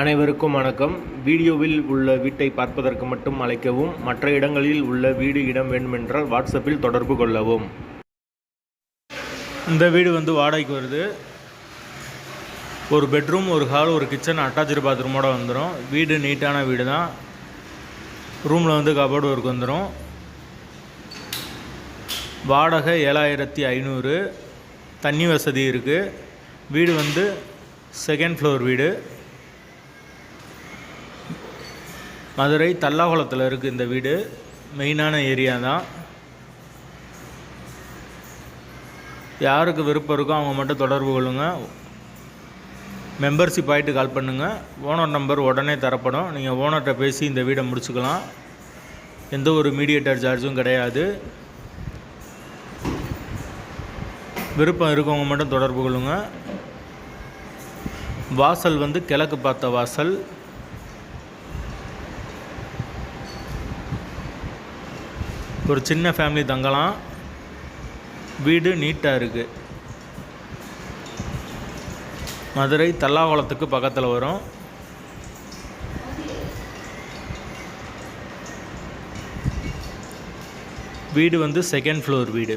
அனைவருக்கும் வணக்கம். வீடியோவில் உள்ள வீட்டை பார்ப்பதற்கு மட்டும் அழைக்கவும் மற்ற இடங்களில் உள்ள வீடு இடம் வேண்டுமென்றால் வாட்ஸ்அப்பில் தொடர்பு கொள்ளவும். இந்த வீடு வந்து வாடகைக்கு வருது. ஒரு பெட்ரூம் ஒரு ஹால் ஒரு கிச்சன் அட்டாச்சு பாத்ரூமோடு வந்துடும் வீடு நீட்டான வீடு தான் ரூமில் வந்து கபோர்டு ஒர்க் வந்துடும் வாடகை ஏழாயிரத்தி ஐநூறு. தண்ணி வசதி இருக்குது வீடு வந்து செகண்ட் ஃப்ளோர் வீடு. மதுரை தல்லாகுளத்தில் இருக்குது இந்த வீடு. மெயினான ஏரியா தான். யாருக்கு விருப்பம் இருக்கோ அவங்க மட்டும் தொடர்பு கொள்ளுங்கள் மெம்பர்ஷிப் ஆகிட்டு கால் பண்ணுங்கள் ஓனர் நம்பர் உடனே தரப்படும். நீங்கள் ஓனர்கிட்ட பேசி இந்த வீடை முடிச்சுக்கலாம். எந்த ஒரு மீடியேட்டர் சார்ஜும் கிடையாது. விருப்பம் இருக்கவங்க மட்டும் தொடர்பு கொள்ளுங்கள் வாசல் வந்து கிழக்கு பார்த்த வாசல். ஒரு சின்ன ஃபேமிலி தங்கலாம். வீடு நீட்டாக இருக்குது மதுரை தல்லாகுளத்துக்கு பக்கத்தில் வரும். வீடு வந்து செகண்ட் ஃப்ளோர் வீடு.